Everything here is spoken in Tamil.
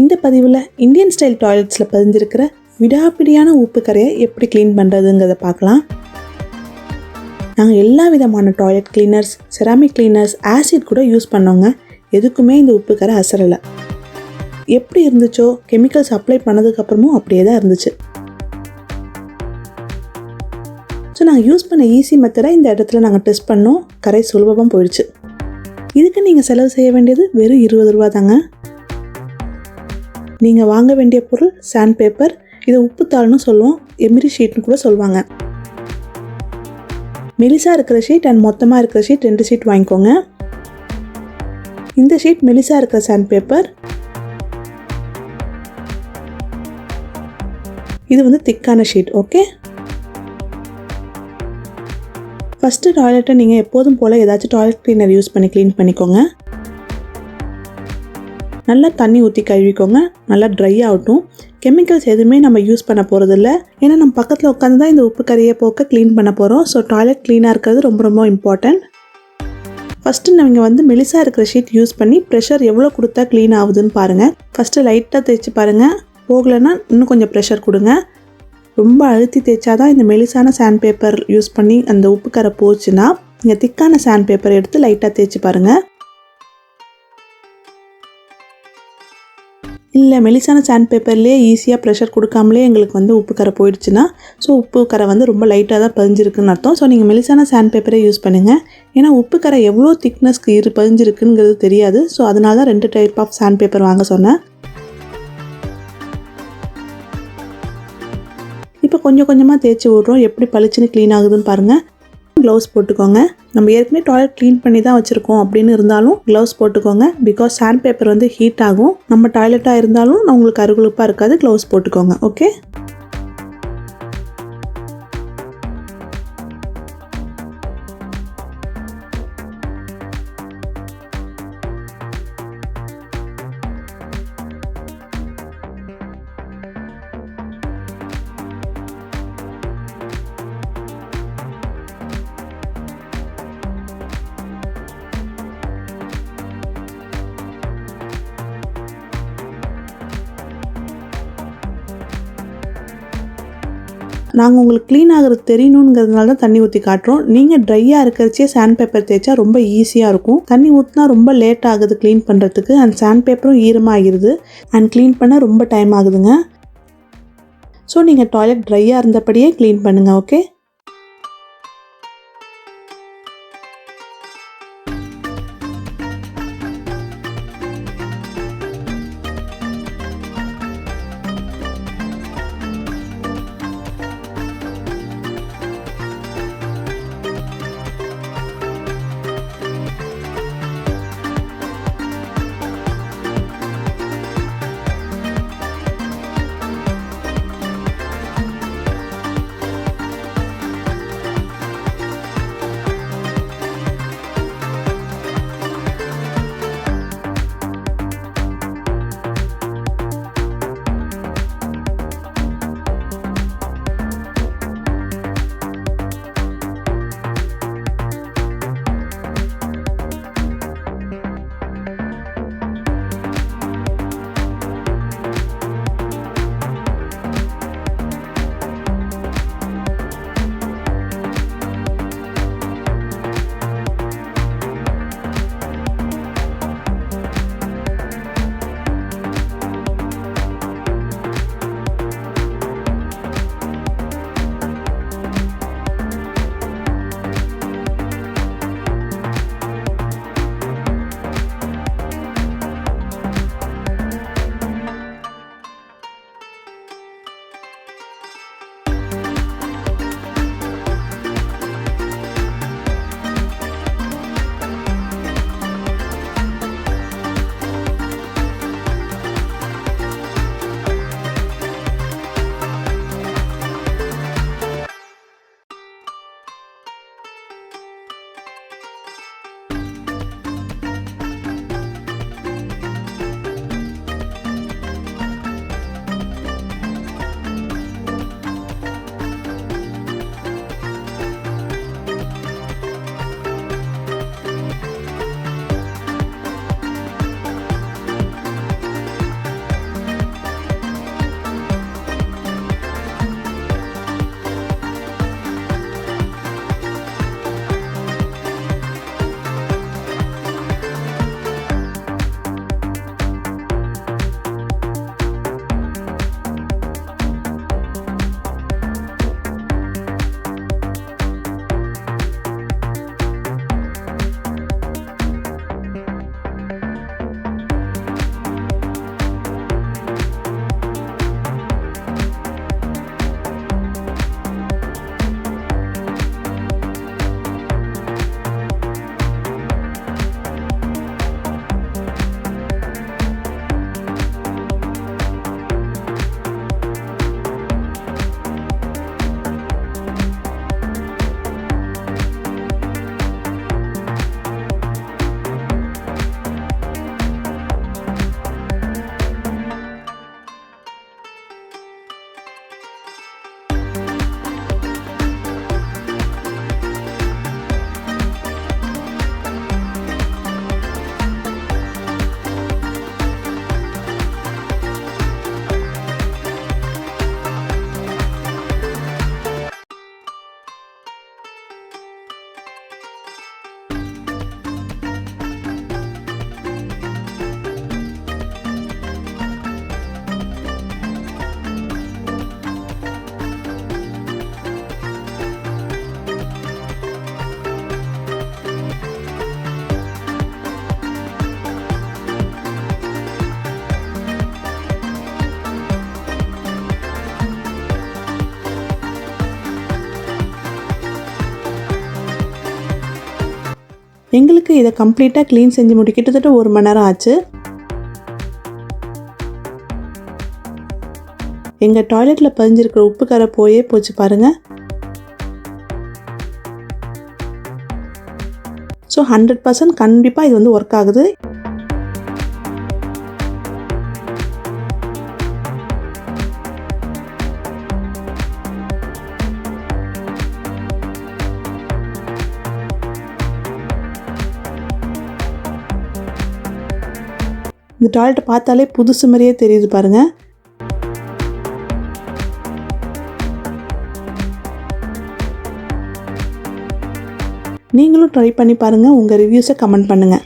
இந்த பதிவில் இந்தியன் ஸ்டைல் டாய்லெட்ஸில் பதிஞ்சிருக்கிற விடாப்பிடியான உப்பு கரையை எப்படி க்ளீன் பண்ணுறதுங்கிறத பார்க்கலாம். நாங்கள் எல்லா விதமான toilet cleaners ceramic cleaners acid கூட யூஸ் பண்ணோங்க. எதுக்குமே இந்த உப்பு கரை அசரலை. எப்படி இருந்துச்சோ கெமிக்கல்ஸ் அப்ளை பண்ணதுக்கப்புறமும் அப்படியே தான் இருந்துச்சு. ஸோ நாங்கள் யூஸ் பண்ண ஈஸி மெத்தடாக இந்த இடத்துல நாங்கள் டெஸ்ட் பண்ணோம். கரை சுலபமாக போயிடுச்சு. இதுக்கு நீங்கள் செலவு செய்ய வேண்டியது வெறும் இருபது ரூபா தாங்க. நீங்கள் வாங்க வேண்டிய பொருள் சாண்ட் பேப்பர் இதை உப்புத்தாள்னு சொல்லுவோம். எமிரி ஷீட்னு கூட சொல்லுவாங்க. மெலிசா இருக்கிற ஷீட் அண்ட் மொத்தமாக இருக்கிற ஷீட் ரெண்டு ஷீட் வாங்கிக்கோங்க. இந்த ஷீட் மெலிசா இருக்கிற சாண்ட் பேப்பர் இது வந்து திக்கான ஷீட் ஓகே? ஃபஸ்ட்டு டாய்லெட்டை நீங்கள் எப்போதும் போல் ஏதாச்சும் டாய்லெட் க்ளீனர் யூஸ் பண்ணி க்ளீன் பண்ணிக்கோங்க. நல்லா தண்ணி ஊற்றி கழுவிக்கோங்க. நல்லா ட்ரை ஆகட்டும். கெமிக்கல்ஸ் எதுவுமே நம்ம யூஸ் பண்ண போகிறதில்ல ஏன்னா நம்ம பக்கத்தில் உட்காந்து தான் இந்த உப்பு கரையை போக்க க்ளீன் பண்ண போகிறோம் ஸோ டாய்லெட் க்ளீனாக இருக்கிறது ரொம்ப ரொம்ப இம்பார்ட்டண்ட் ஃபஸ்ட்டு நீங்கள் வந்து மெலிசாக இருக்கிற ஷீட் யூஸ் பண்ணி ப்ரெஷர் எவ்வளோ கொடுத்தா க்ளீன் ஆகுதுன்னு பாருங்கள் ஃபஸ்ட்டு லைட்டாக தேய்ச்சி பாருங்கள் போகலைன்னா இன்னும் கொஞ்சம் ப்ரெஷர் கொடுங்க. ரொம்ப அழுத்தி தேய்ச்சாதான் இந்த மெலிசான சாண்ட் பேப்பர் யூஸ் பண்ணி அந்த உப்பு கரை போச்சுன்னா நீங்கள் திக்கான சாண்ட் பேப்பர் எடுத்து லைட்டாக தேய்ச்சி பாருங்கள் இல்லை மெலிசான சாண்ட் பேப்பர்லேயே ஈஸியாக ப்ரெஷர் கொடுக்காமலே எங்களுக்கு வந்து உப்பு கரை போயிடுச்சுன்னா ஸோ உப்பு கரை வந்து ரொம்ப லைட்டாக தான் பதிஞ்சிருக்குன்னு அர்த்தம். ஸோ நீங்கள் மெலிசான சாண்ட் பேப்பரே யூஸ் பண்ணுங்கள் ஏன்னா உப்பு கரை எவ்வளோ திக்னஸ்க்கு இரு பதிஞ்சிருக்குங்கிறது தெரியாது. ஸோ அதனால தான் ரெண்டு டைப் ஆஃப் சாண்ட் பேப்பர் வாங்க சொன்னேன். இப்போ கொஞ்சம் கொஞ்சமாக தேய்ச்சி விட்றோம். எப்படி பளிச்சுன்னு க்ளீன் ஆகுதுன்னு பாருங்கள் க்ளவுஸ் போட்டுக்கோங்க. நம்ம ஏற்கனவே டாய்லெட் க்ளீன் பண்ணி தான் வச்சுருக்கோம். அப்படின்னு இருந்தாலும் க்ளவுஸ் போட்டுக்கோங்க. பிகாஸ் சாண்ட் பேப்பர் வந்து ஹீட் ஆகும். நம்ம டாய்லெட்டாக இருந்தாலும் உங்களுக்கு அருகுழுப்பாக இருக்காது க்ளவுஸ் போட்டுக்கோங்க. ஓகே நாங்கள் உங்களுக்கு க்ளீன் ஆகிறது தெரியணுங்கிறதுனால தான் தண்ணி ஊற்றி காட்டுறோம். நீங்கள் ட்ரையாக இருக்கிறச்சே சாண்ட் பேப்பர் தேய்ச்சா ரொம்ப ஈஸியாக இருக்கும். தண்ணி ஊற்றினா ரொம்ப லேட் ஆகுது க்ளீன் பண்ணுறதுக்கு அண்ட் சாண்ட் பேப்பரும் ஈரமாகிடுது அண்ட் க்ளீன் பண்ண ரொம்ப டைம் ஆகுதுங்க. ஸோ நீங்கள் டாய்லெட் ட்ரையாக இருந்தபடியே க்ளீன் பண்ணுங்கள் ஓகே எங்களுக்கு இதை கம்ப்ளீட்டாக க்ளீன் செஞ்சு முடி கிட்டத்தட்ட ஒரு மணி நேரம் ஆச்சு. எங்கள் டாய்லெட்டில் பதிஞ்சிருக்கிற உப்பு கரை போயே போச்சு பாருங்கள் ஸோ ஹண்ட்ரட் பர்சன்ட் கண்டிப்பாக இது வந்து ஒர்க் ஆகுது. இந்த டாய்லெட்டை பார்த்தாலே புதுசு மாதிரியே தெரியுது பாருங்க. நீங்களும் ட்ரை பண்ணி பாருங்கள் உங்கள் ரிவ்யூஸை கமெண்ட் பண்ணுங்கள்